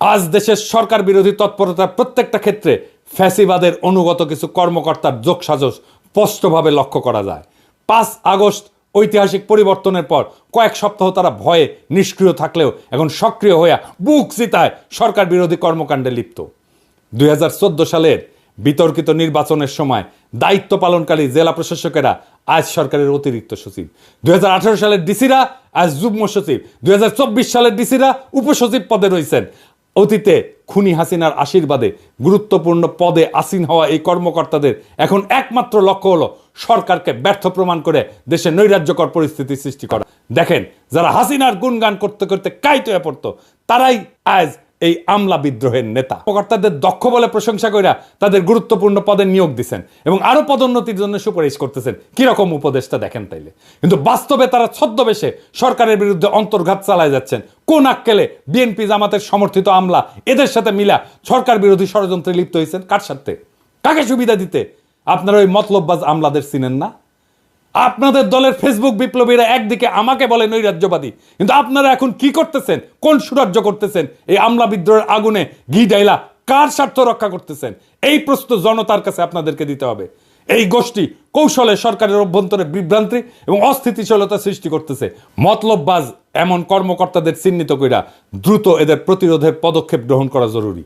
আজ দেশের সরকার বিরোধী তৎপরতার প্রত্যেকটা ক্ষেত্রে ফ্যাসিবাদের অনুগত কিছু কর্মকর্তার যোগসাজশ স্পষ্টভাবে লক্ষ্য করা যায়। পাঁচ আগস্ট ঐতিহাসিক পরিবর্তনের পর কয়েক সপ্তাহ তারা ভয়ে নিষ্ক্রিয় থাকলেও এখন সক্রিয় হয়ে বুক চিতায় সরকার বিরোধী কর্মকাণ্ডে লিপ্ত। দুই হাজার চোদ্দ সালের বিতর্কিত নির্বাচনের সময় দায়িত্ব পালনকারী জেলা প্রশাসকেরা আজ সরকারের অতিরিক্ত সচিব। দুই হাজার আঠারো সালের ডিসিরা আজ যুগ্ম সচিব। দুই হাজার চব্বিশ সালের ডিসিরা উপসচিব পদে রয়েছেন। অতীতে খুনি হাসিনার আশীর্বাদে গুরুত্বপূর্ণ পদে আসীন হওয়া এই কর্মকর্তাদের এখন একমাত্র লক্ষ্য হলো সরকারকে ব্যর্থ প্রমাণ করে দেশে নৈরাজ্যকর পরিস্থিতি সৃষ্টি করা। দেখেন, যারা হাসিনার গুণগান করতে করতে হয়ে পড়তো, তারাই আজ এই আমলা বিদ্রোহের নেতা। কর্মকর্তাদের দক্ষ বলে প্রশংসা কইরা তাদের গুরুত্বপূর্ণ পদে নিয়োগ দিচ্ছেন এবং আরও পদোন্নতির জন্য সুপারিশ করতেছেন। কীরকম উপদেশটা দেখেন তাইলে? কিন্তু বাস্তবে তারা ছদ্মবেশে সরকারের বিরুদ্ধে অন্তর্ঘাত চালায় যাচ্ছেন। কোন আক্কেলে বিএনপি জামাতের সমর্থিত আমলা এদের সাথে মিলা সরকার বিরোধী ষড়যন্ত্রে লিপ্ত হয়েছেন কার সাথে? কাকে সুবিধা দিতে? আপনারা ওই মতলববাজ আমলাদের চিনেন না? আপনাদের দলের ফেসবুক বিপ্লবীরা একদিকে আমাকে বলে নৈরাজ্যবাদী কিন্তু আপনারা এখন কি করতেছেন? কোন সুরাজ্য করতেছেন? এই আমলা বিদ্রোহের আগুনে ঘি ডাইলা কার স্বার্থ রক্ষা করতেছেন? এই প্রশ্ন জনতার কাছে আপনাদেরকে দিতে হবে। এই গোষ্ঠী কৌশলে সরকারের অভ্যন্তরে বিভ্রান্তি এবং অস্থিতিশীলতা সৃষ্টি করতেছে। মতলববাজ এমন কর্মকর্তাদের চিহ্নিত কইরা দ্রুত এদের প্রতিরোধের পদক্ষেপ গ্রহণ করা জরুরি।